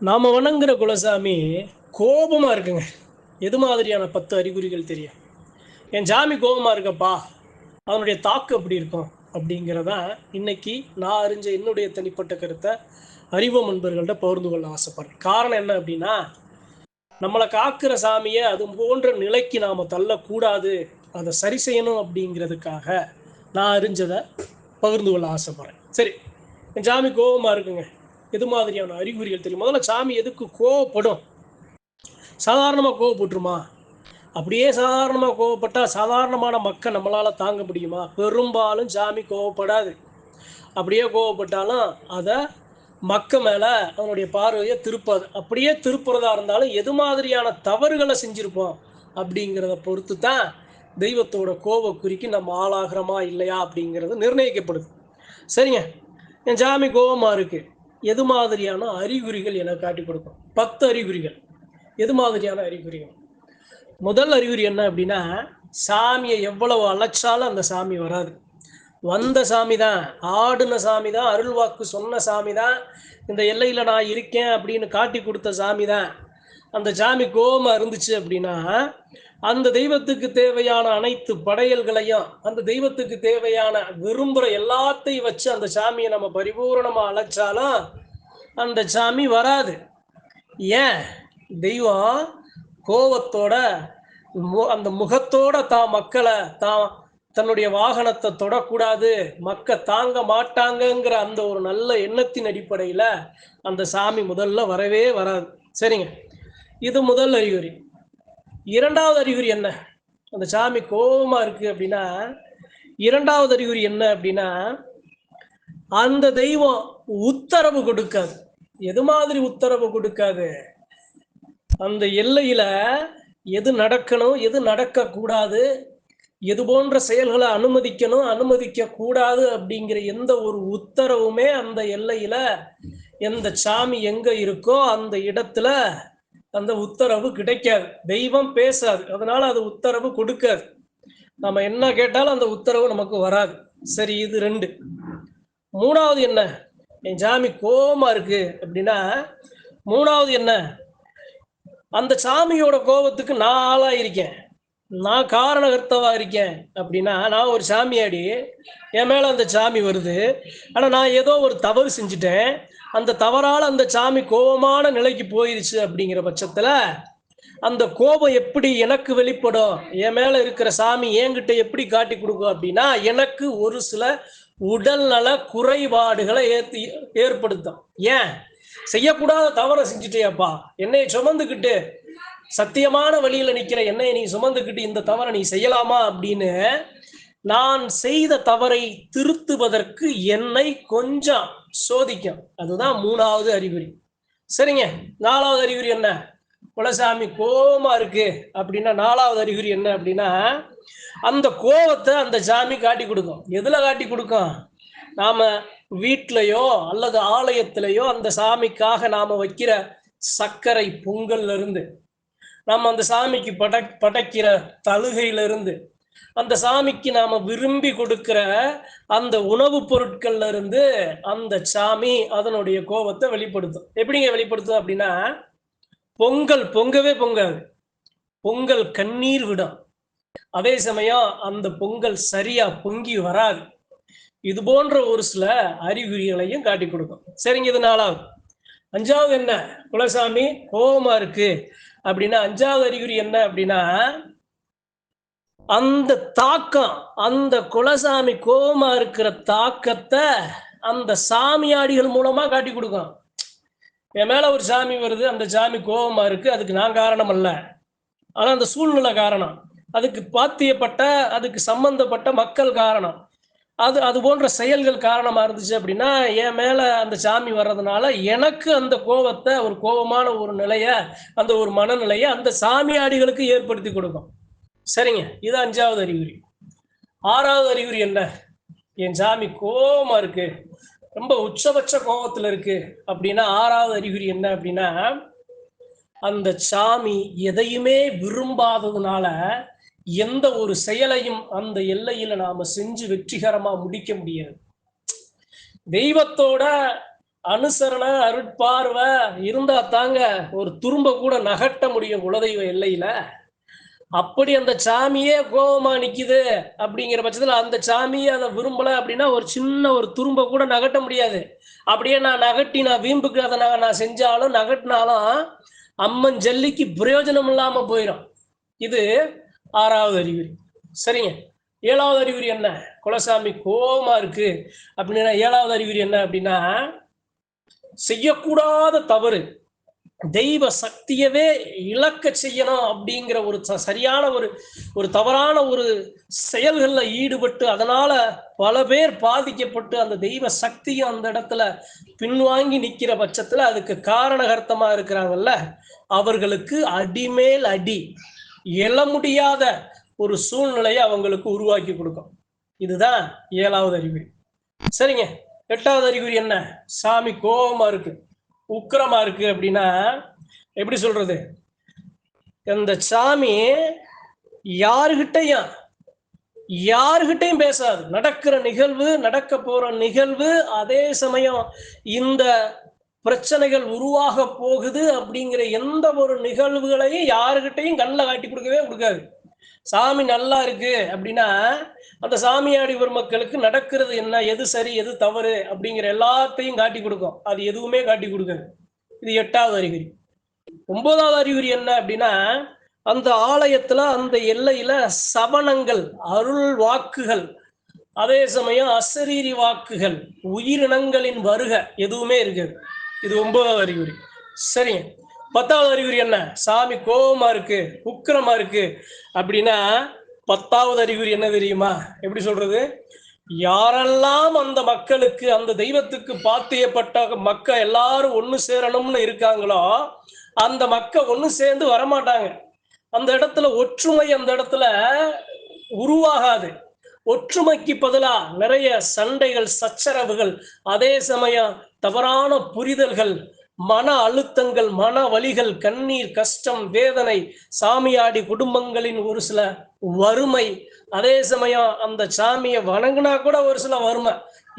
நாம் வணங்குற குலசாமி கோபமாக இருக்குங்க. எது மாதிரியான பத்து அறிகுறிகள் தெரியும்? என் ஜாமி கோபமாக இருக்கப்பா. அவனுடைய தாக்கு எப்படி இருக்கும் அப்படிங்கிறதான் இன்னைக்கு நான் அறிஞ்ச என்னுடைய தனிப்பட்ட கருத்தை அறிவோம் நண்பர்கள்ட்ட பகிர்ந்து கொள்ள ஆசைப்படுறேன். காரணம் என்ன அப்படின்னா நம்மளை காக்கிற சாமியை அது போன்ற நிலைக்கு நாம் தள்ளக்கூடாது. அதை சரி செய்யணும் அப்படிங்கிறதுக்காக நான் அறிஞ்சதை பகிர்ந்து கொள்ள ஆசைப்படுறேன். சரி என் சாமி கோபமாக இருக்குங்க. எது மாதிரியான அறிகுறிகள் தெரியும்? முதல்ல சாமி எதுக்கு கோவப்படும்? சாதாரணமாக கோவப்பட்டுருமா? அப்படியே சாதாரணமாக கோவப்பட்டால் சாதாரணமான மக்கள் நம்மளால் தாங்க முடியுமா? பெரும்பாலும் சாமி கோவப்படாது. அப்படியே கோவப்பட்டாலும் அதை மக்க மேலே அவனுடைய பார்வையை திருப்பாது. அப்படியே திருப்புறதா இருந்தாலும் எது மாதிரியான தவறுகளை செஞ்சுருப்போம் அப்படிங்கிறத பொறுத்து தான் தெய்வத்தோட கோவ குறிக்கு நம்ம ஆளாகிறோமா இல்லையா அப்படிங்கிறது நிர்ணயிக்கப்படுது. சரிங்க? என் சாமி கோபமாக இருக்குது எது மாதிரியான அறிகுறிகள் எனக்கு காட்டி கொடுக்கும்? பத்து அறிகுறிகள். எது மாதிரியான அறிகுறிகள்? முதல் அறிகுறி என்ன அப்படின்னா சாமியை எவ்வளவு அழைச்சாலும் அந்த சாமி வராது. வந்த சாமி தான் ஆடின சாமி தான் அருள்வாக்கு சொன்ன சாமி தான் இந்த எல்லையில் நான் இருக்கேன் அப்படின்னு காட்டி கொடுத்த சாமி தான் அந்த சாமி கோபமா இருந்துச்சு அப்படின்னா அந்த தெய்வத்துக்கு தேவையான அனைத்து படையல்களையும் அந்த தெய்வத்துக்கு தேவையான விரும்புகிற எல்லாத்தையும் வச்சு அந்த சாமியை நம்ம பரிபூரணமாக அழைச்சாலும் அந்த சாமி வராது. ஏன்? தெய்வம் கோபத்தோட மு- அந்த முகத்தோட தான் மக்களை தான் தன்னுடைய வாகனத்தை தொடக்கூடாது மக்க தாங்க மாட்டாங்கங்கிற அந்த ஒரு நல்ல எண்ணத்தின் அடிப்படையில் அந்த சாமி முதல்ல வரவே வராது. சரிங்க. இது முதல் அறிகுறி. இரண்டாவது அறிகுறி என்ன? அந்த சாமி கோபமா இருக்கு அப்படின்னா இரண்டாவது அறிகுறி என்ன அப்படின்னா அந்த தெய்வம் உத்தரவு கொடுக்காது. எது மாதிரி உத்தரவு கொடுக்காது? அந்த எல்லையில எது நடக்கணும் எது நடக்க கூடாது எது போன்ற செயல்களை அனுமதிக்கணும் அனுமதிக்க கூடாது அப்படிங்கிற எந்த ஒரு உத்தரவுமே அந்த எல்லையில எந்த சாமி எங்க இருக்கோ அந்த இடத்துல அந்த உத்தரவு கிடைக்காது. தெய்வம் பேசாது. அதனால அது உத்தரவு கொடுக்காது. நம்ம என்ன கேட்டாலும் அந்த உத்தரவு நமக்கு வராது. சரி இது ரெண்டு. மூணாவது என்ன? என் சாமி கோபமா இருக்கு அப்படின்னா மூணாவது என்ன? அந்த சாமியோட கோபத்துக்கு நான் ஆளா இருக்கேன் நான் காரணகர்த்தவா இருக்கேன் அப்படின்னா நான் ஒரு சாமியாடி என் மேலே அந்த சாமி வருது. ஆனால் நான் ஏதோ ஒரு தவறு செஞ்சுட்டேன். அந்த தவறால் அந்த சாமி கோபமான நிலைக்கு போயிருச்சு அப்படிங்கிற பட்சத்தில் அந்த கோபம் எப்படி எனக்கு வெளிப்படும்? என் மேலே இருக்கிற சாமி என்கிட்ட எப்படி காட்டி கொடுக்கும் அப்படின்னா எனக்கு ஒரு சில உடல்நல குறைபாடுகளை ஏற்றி ஏற்படுத்தும். ஏன்? செய்யக்கூடாத தவறை செஞ்சுட்டேப்பா என்னை சுமந்துக்கிட்டு சத்தியமான வழியில நிக்கிற என்னை நீ சுமந்துக்கிட்டு இந்த தவறை நீ செய்யலாமா அப்படின்னு நான் செய்த தவறை திருத்துவதற்கு என்னை கொஞ்சம் சோதிக்கும். அதுதான் மூணாவது அறிகுறி. சரிங்க. நாலாவது அறிகுறி என்ன? குலசாமி கோபமா இருக்கு அப்படின்னா நாலாவது அறிகுறி என்ன அப்படின்னா அந்த கோபத்தை அந்த சாமி காட்டி கொடுக்கும். எதுல காட்டி கொடுக்கும்? நாம வீட்டிலையோ அல்லது ஆலயத்திலேயோ அந்த சாமிக்காக நாம வைக்கிற சர்க்கரை பொங்கல்ல இருந்து. நம்ம அந்த சாமிக்கு பட படைக்கிற தழுகையில இருந்து அந்த சாமிக்கு நாம விரும்பி கொடுக்கிற அந்த உணவுப் பொருட்கள்ல இருந்து அந்த சாமி அதனுடைய கோபத்தை வெளிப்படுத்தும். எப்படிங்க வெளிப்படுத்தும் அப்படின்னா பொங்கல் பொங்கவே பொங்காது. பொங்கல் கண்ணீர் விடும். அதே சமயம் அந்த பொங்கல் சரியா பொங்கி வராது. இது போன்ற ஒரு சில அறிகுறிகளையும் காட்டி கொடுக்கும். சரிங்க இது நாலாவது. அஞ்சாவது என்ன? குலசாமி கோபமா இருக்கு. அப்படின்னா அஞ்சாவது அறிகுறி என்ன அப்படின்னா அந்த தாக்கம் அந்த குலசாமி கோபமா இருக்கிற தாக்கத்தை அந்த சாமியாடிகள் மூலமா காட்டி கொடுக்கும். என் மேல ஒரு சாமி வருது அந்த சாமி கோபமா இருக்கு அதுக்கு நான் காரணம் அல்ல. ஆனா அந்த சூழ்நிலை காரணம். அதுக்கு பாத்தியப்பட்ட அதுக்கு சம்பந்தப்பட்ட மக்கள் காரணம். அது அது போன்ற செயல்கள் காரணமாக இருந்துச்சு அப்படின்னா என் மேலே அந்த சாமி வர்றதுனால எனக்கு அந்த கோபத்தை ஒரு கோபமான ஒரு நிலையை அந்த ஒரு மனநிலையை அந்த சாமியாடிகளுக்கு ஏற்படுத்தி கொடுக்கும். சரிங்க. இது அஞ்சாவது அறிகுறி. ஆறாவது அறிகுறி என்ன? என் சாமி கோபமாக இருக்கு. ரொம்ப உச்சபட்ச கோபத்தில் இருக்கு. அப்படின்னா ஆறாவது அறிகுறி என்ன அப்படின்னா அந்த சாமி எதையுமே விரும்பாததுனால எந்த ஒரு செயலையும் அந்த எல்லையில நாம செஞ்சு வெற்றிகரமா முடிக்க முடியாது. தெய்வத்தோட அனுசரணை அருட்பார்வை இருந்தா தாங்க ஒரு துரும்ப கூட நகட்ட முடியும் குலதெய்வ எல்லையில. அப்படி அந்த சாமியே கோபமா நிக்குது அப்படிங்கிற பட்சத்துல அந்த சாமியே அதை விரும்பல அப்படின்னா ஒரு சின்ன ஒரு துரும்ப கூட நகட்ட முடியாது. அப்படியே நான் நகட்டி நான் வீம்புக்கு அதை நான் நான் செஞ்சாலும் நகட்டினாலும் அம்மன் ஜல்லிக்கு பிரயோஜனம் இல்லாம போயிடும் இது ஆறாவது அறிகுறி. சரிங்க. ஏழாவது அறிகுறி என்ன? குலசாமி கோபமா இருக்கு. அப்படின்னா ஏழாவது அறிகுறி என்ன அப்படின்னா செய்யக்கூடாத தவறு. தெய்வ சக்தியவே இழக்க செய்யணும் அப்படிங்கிற ஒரு ச- சரியான ஒரு ஒரு தவறான ஒரு செயல்களில் ஈடுபட்டு அதனால பல பேர் பாதிக்கப்பட்டு அந்த தெய்வ சக்தியும் அந்த இடத்துல பின்வாங்கி நிற்கிற பட்சத்தில் அதுக்கு காரணகர்த்தமாக இருக்கிறாங்கல்ல அவர்களுக்கு அடிமேல் அடி. எழ முடியாத ஒரு சூழ்நிலையை அவங்களுக்கு உருவாக்கி கொடுக்கும். இதுதான் ஏழாவது அறிகுறி. சரிங்க. எட்டாவது அறிகுறி என்ன? சாமி கோபமா இருக்கு. உக்கிரமா இருக்கு அப்படின்னா எப்படி சொல்றது? அந்த சாமி யாருகிட்டையும் யாருகிட்டையும் பேசாது. நடக்கிற நிகழ்வு நடக்க போற நிகழ்வு அதே சமயம் இந்த பிரச்சனைகள் உருவாக போகுது அப்படிங்கிற எந்த ஒரு நிகழ்வுகளையும் யாருகிட்டையும் கண்ணில் காட்டி கொடுக்கவே கொடுக்காது. சாமி நல்லா இருக்கு அப்படின்னா அந்த சாமியாடி மக்களுக்கு நடக்கிறது என்ன எது சரி எது தவறு அப்படிங்கிற எல்லாத்தையும் காட்டி கொடுக்கும். அது எதுவுமே காட்டி கொடுக்காது. இது எட்டாவது அறிகுறி. ஒன்பதாவது அறிகுறி என்ன அப்படின்னா அந்த ஆலயத்துல அந்த எல்லையில சவணங்கள் அருள் வாக்குகள் அதே சமயம் அசரீரி வாக்குகள் உயிரினங்களின் வருக எதுவுமே இருக்காது. இது ஒன்பதாவது அறிகுறி. சரிங்க பத்தாவது அறிகுறி என்ன? சாமி கோபமா இருக்கு உக்கிரமா இருக்கு. அப்படின்னா பத்தாவது அறிகுறி என்ன தெரியுமா? எப்படி சொல்றது? யாரெல்லாம் அந்த மக்களுக்கு அந்த தெய்வத்துக்கு பாத்தியப்பட்ட மக்கள் எல்லாரும் ஒன்று சேரணும்னு இருக்காங்களோ அந்த மக்கள் ஒன்று சேர்ந்து வரமாட்டாங்க. அந்த இடத்துல ஒற்றுமை அந்த இடத்துல உருவாகாது. ஒற்றுமைக்கு பதிலாக நிறைய சண்டைகள் சச்சரவுகள் அதே சமயம் தவறான புரிதல்கள் மன அழுத்தங்கள் மன வலிகள் கண்ணீர் கஷ்டம் வேதனை சாமியாடி குடும்பங்களின் ஒரு சில வறுமை அதே சமயம் அந்த சாமியை வணங்கினா கூட ஒரு சில வறுமை.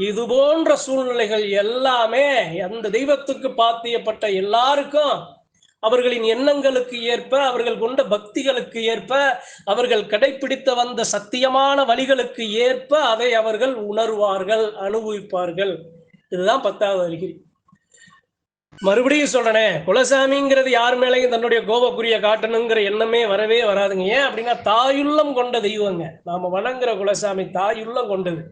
இது போன்ற சூழ்நிலைகள் எல்லாமே அந்த தெய்வத்துக்கு பாத்தியப்பட்ட எல்லாருக்கும் அவர்களின் எண்ணங்களுக்கு ஏற்ப அவர்கள் கொண்ட பக்திகளுக்கு ஏற்ப அவர்கள் கடைபிடித்த வந்த சத்தியமான வழிகளுக்கு ஏற்ப அதை அவர்கள் உணர்வார்கள் அனுபவிப்பார்கள். இதுதான் பத்தாவது அறிகுறி. மறுபடியும் சொல்றேனே குலசாமிங்கிறது யார் மேலேயும் தன்னுடைய கோபக்குரிய காட்டணுங்கிற எண்ணமே வரவே வராதுங்க. ஏன் அப்படின்னா தாயுள்ளம் கொண்ட தெய்வங்க. நாம வணங்குற குலசாமி தாயுள்ளம் கொண்டது.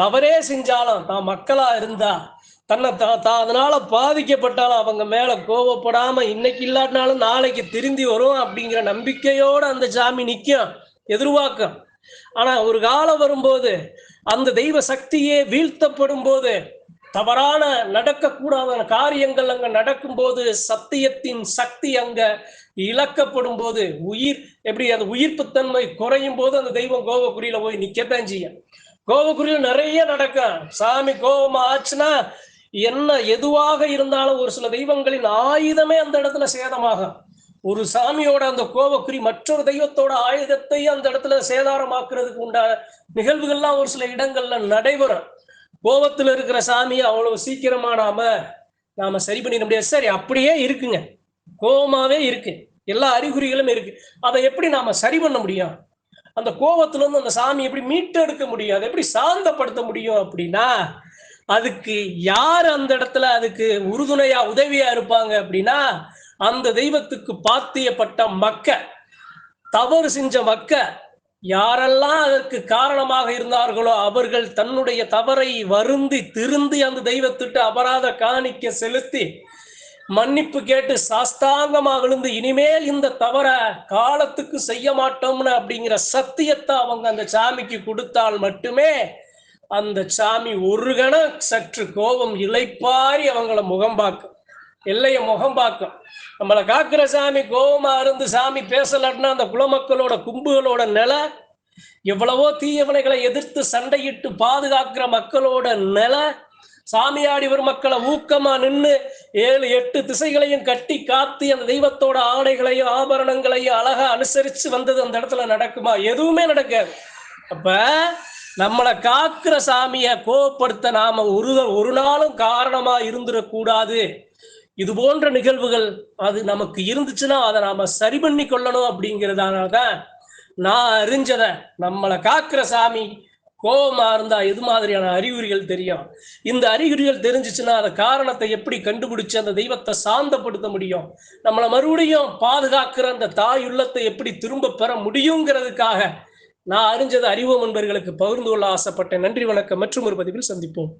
தவறே செஞ்சாலும் தான் மக்களா இருந்தா தன்னை தா தா அதனால பாதிக்கப்பட்டாலும் அவங்க மேல கோவப்படாம இன்னைக்கு இல்லாட்டினாலும் நாளைக்கு திருந்தி வரும் அப்படிங்கிற நம்பிக்கையோட அந்த சாமி நிற்கும் எதிர்பார்க்கும். ஆனா ஒரு காலம் வரும்போது அந்த தெய்வ சக்தியே வீழ்த்தப்படும் போது தவறான நடக்கக்கூடாத காரியங்கள் அங்க நடக்கும்போது சத்தியத்தின் சக்தி அங்க இழக்கப்படும் போது உயிர் எப்படி அந்த உயிர்ப்புத்தன்மை குறையும் போது அந்த தெய்வம் கோபக்குறியில போய் நிக்கத்தான் செய்யும். கோபக்குறியில நிறைய நடக்கும். சாமி கோபமா ஆச்சுன்னா என்ன எதுவாக இருந்தாலும் ஒரு சில தெய்வங்களின் ஆயுதமே அந்த இடத்துல சேதமாகும். ஒரு சாமியோட அந்த கோபக்குறி மற்றொரு தெய்வத்தோட ஆயுதத்தை அந்த இடத்துல சேதாரமாக்குறதுக்கு உண்டான நிகழ்வுகள்லாம் ஒரு சில இடங்கள்ல நடைபெறும். கோபத்தில் இருக்கிற சாமியை அவ்வளவு சீக்கிரமா நாம நாம சரி பண்ணிட முடியாது. சரி அப்படியே இருக்குங்க. கோபமாவே இருக்கு. எல்லா அறிகுறிகளும் இருக்கு. அதை எப்படி நாம சரி பண்ண முடியும்? அந்த கோபத்திலிருந்து அந்த சாமி எப்படி மீட்டெடுக்க முடியும்? அதை எப்படி சாந்தப்படுத்த முடியும் அப்படின்னா அதுக்கு யார் அந்த இடத்துல அதுக்கு உறுதுணையா உதவியா இருப்பாங்க அப்படின்னா அந்த தெய்வத்துக்கு பாத்தியப்பட்ட மக்க தவறு செஞ்ச மக்க யாரெல்லாம் அதற்கு காரணமாக இருந்தார்களோ அவர்கள் தன்னுடைய தவறை வருந்தி திருந்தி அந்த தெய்வத்திட்டு அபராத காணிக்க செலுத்தி மன்னிப்பு கேட்டு சாஸ்தாங்கமாக விழுந்து இனிமேல் இந்த தவற காலத்துக்கு செய்ய மாட்டோம்னு அப்படிங்கிற சத்தியத்தை அவங்க அந்த சாமிக்கு கொடுத்தால் மட்டுமே அந்த சாமி ஒரு கணம் சற்று கோபம் இலைப்பாரி அவங்கள முகம் பார்க்கும். எல்லைய முகம் பார்க்கும். நம்மளை காக்கிற சாமி கோபமா இருந்து சாமி பேசலன்னா அந்த குலமக்களோட கும்புகளோட நிலை எவ்வளவோ தீயவனைகளை எதிர்த்து சண்டையிட்டு பாதுகாக்கிற மக்களோட நிலை சாமியாடி வரும் மக்களை ஊக்கமா நின்று ஏழு எட்டு திசைகளையும் கட்டி காத்து அந்த தெய்வத்தோட ஆடைகளையும் ஆபரணங்களையும் அழகா அனுசரிச்சு வந்தது அந்த இடத்துல நடக்குமா? எதுவுமே நடக்காது. அப்ப நம்மளை காக்கிற சாமியை கோவப்படுத்த நாம ஒரு ஒரு நாளும் காரணமா இருந்துடக்கூடாது. இது போன்ற நிகழ்வுகள் அது நமக்கு இருந்துச்சுன்னா அதை நாம சரி பண்ணி கொள்ளணும் அப்படிங்கிறதுனால தான் நான் அறிஞ்சத. நம்மளை காக்கிற சாமி கோபமா இருந்தா எது மாதிரியான அறிகுறிகள் தெரியும்? இந்த அறிகுறிகள் தெரிஞ்சிச்சுன்னா அந்த காரணத்தை எப்படி கண்டுபிடிச்சு அந்த தெய்வத்தை சாந்தப்படுத்த முடியும்? நம்மளை மறுபடியும் பாதுகாக்கிற அந்த தாய் உள்ளத்தை எப்படி திரும்ப பெற முடியுங்கிறதுக்காக நான் அறிஞ்சது அறிவோம் என்பர்களுக்கு பகிர்ந்து கொள்ள ஆசைப்பட்டேன். நன்றி வணக்கம். மற்றும் ஒரு பதிவில் சந்திப்போம்.